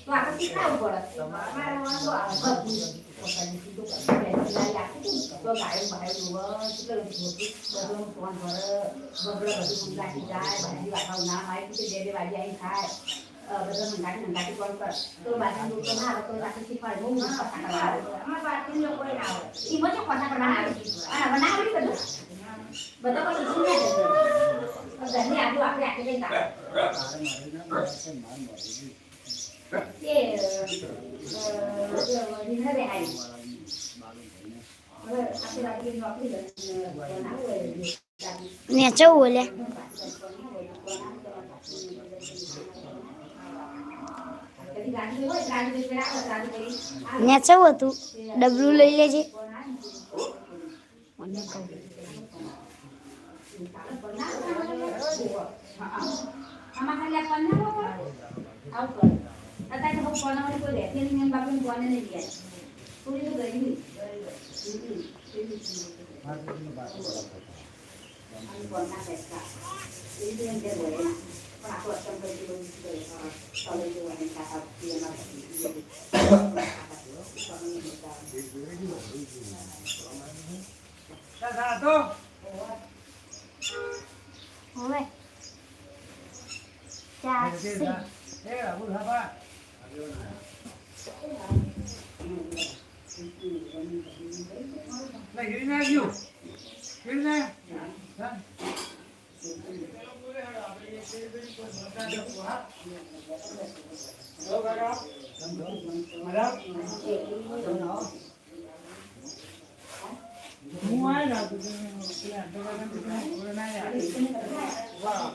તો આપણે શીખવું પડે મારે વાંધો આવે પોતાની સીધું કરી આપી તો ગાયું બાયું બસ કેટલું બધું ફોન કરે બગડે બધું મંગાટી જાય બધી વાતાવ ના માય કે બે બે વાગે આવી ખાય બધા એ ને ચૌ બોલે ને ચૌ હતું. ડબલું લઈ લેજે. મને કહું અત્યારે તો બહુ પન્નાવાળી કોઈ રહેતી નહીં એમ બાપુને પન્ને નહીં ગયા પૂરી તો ગઈ પન્ના બેસતા. એ Này, đi ra nhiều. Đi ra. Wow.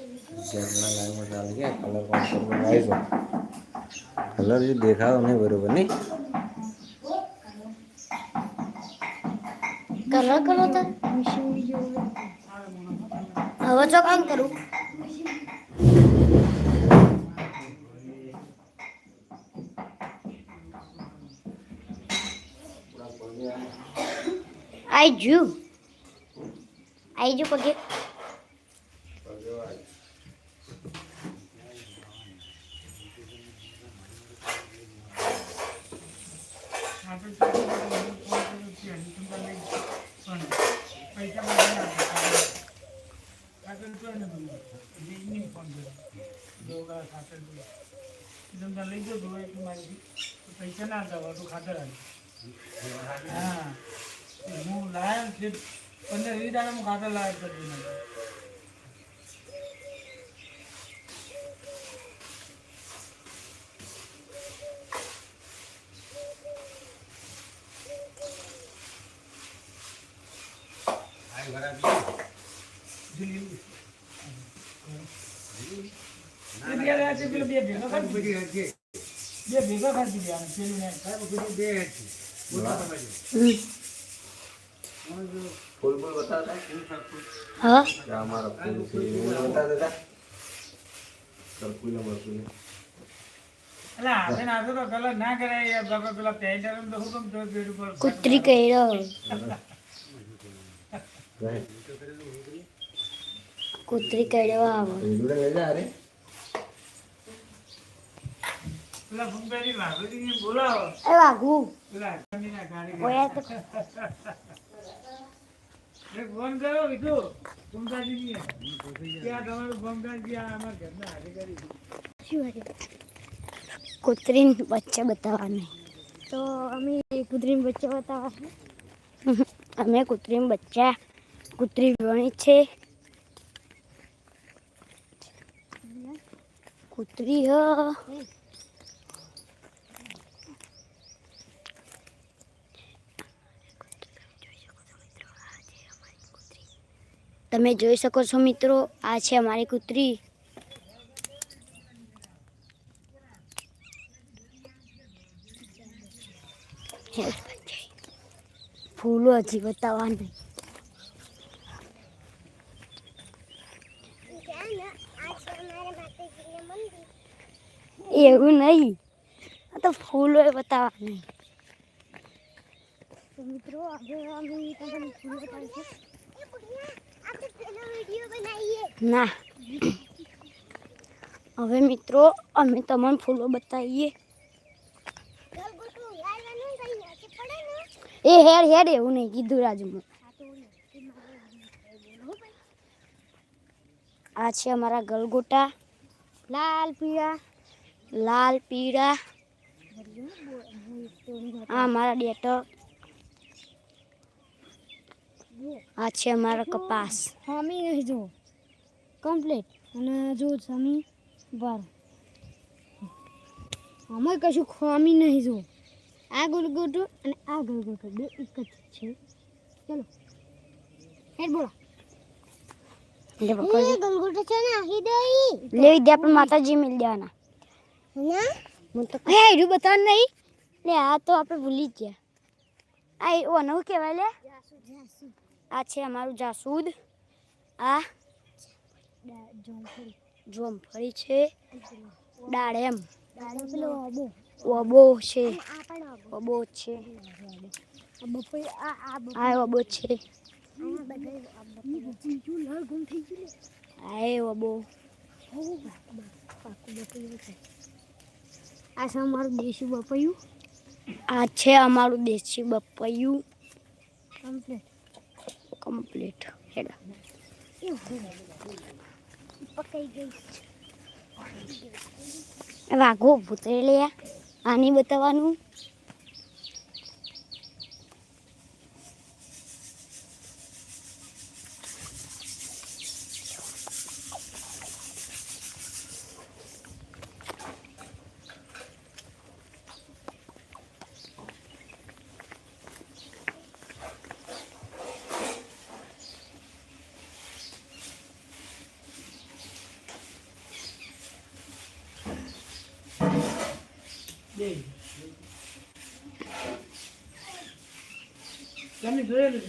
તલે જોવાની કાકા હવે ચારસી તારા નવરી ગતિ એમ કલર જે દેખાડો નહીં બરોબર નહીં કલર કરો. તો હવે જો કામ કરું આઈ જુ આઈ જુ પગે પૈસા ના જવા તો ખાતર હા હું લાયા પંદર વીસ દાડા હું ખાતર લાયક કરી બે રહ્યા છે, પેલો બે ભેગા ખાધી દીધી. બે ભેગા ખાધી દીધી આને, પેલું ને ફૂલ ફૂલ બતાવતા હા કે આ મારા ફૂલ છે એવું બતાવતા હતા સરકુલે બરકુલે અલા, હાથે ને હાથે કૂતરી કર્યો આવો. જોડે લઈ જા અરે પેલા ફૂમતાજી વાઘોજીને બોલાવો. એ વાઘુ. પેલા કંદીના કારીગર. ઓયા તો. એક ફોન કરો કીધું ફૂમતાજીને કે તમારું ફૂમતાજી આ અમારા ઘરના હારે કરી દીધું. કૂતરીને બચ્ચા બતાવવાનું. તો અમે કુદરીને બચ્ચા બતાવવા અમે કૂતરીને બચ્ચા કૂતરી વણી છે. કૂતરી હ. તમે જોઈ શકો છો મિત્રો, આ છે અમારી કૂતરી. ફૂલો હજી બતાવવાની એવું નહીં. આ તો ફૂલો બતાવવાની. મિત્રો ના. હવે મિત્રો અમે તમને ફૂલો બતાવીએ. એ હેડ હેડ એવું નહીં કીધું રાજુમાં. આ છે અમારા ગલગોટા. લાલ પીળા લાલ પીળા. આ મારા ડેટો. આ છે અમારા કપાસ. નહીં જો. કમ્પ્લીટ અને જો સમી બર. અમે કશું ખામી નહીં જો. આ ગુલગોટો અને આ ગુલગોટો બે એક જ છે. ચલો. હેડ બોલો. ગલગોટો છે ને લેવી દે આપણે માતાજી મિલ દેવાના. ના હું તો હે એનું બતાવ નહીં. લે, આ તો આપણે ભૂલી ગયા. આ ઓને કહેવાય લે. આ છે અમારું જાસૂદ. આ જોમફળી છે. અબો ઓબો છે. ઓબો છે. આ ઓબો છે. આ ઓબો. આ છે અમારું દેશી બપૈયું. આ છે અમારું દેશી બપૈયું. Complete complete હેડા. પકાઈ ગઈ વાઘો ભૂતરે લે આની બતાવવાનું. બે. તમે જોયેલું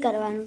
કરવાનું.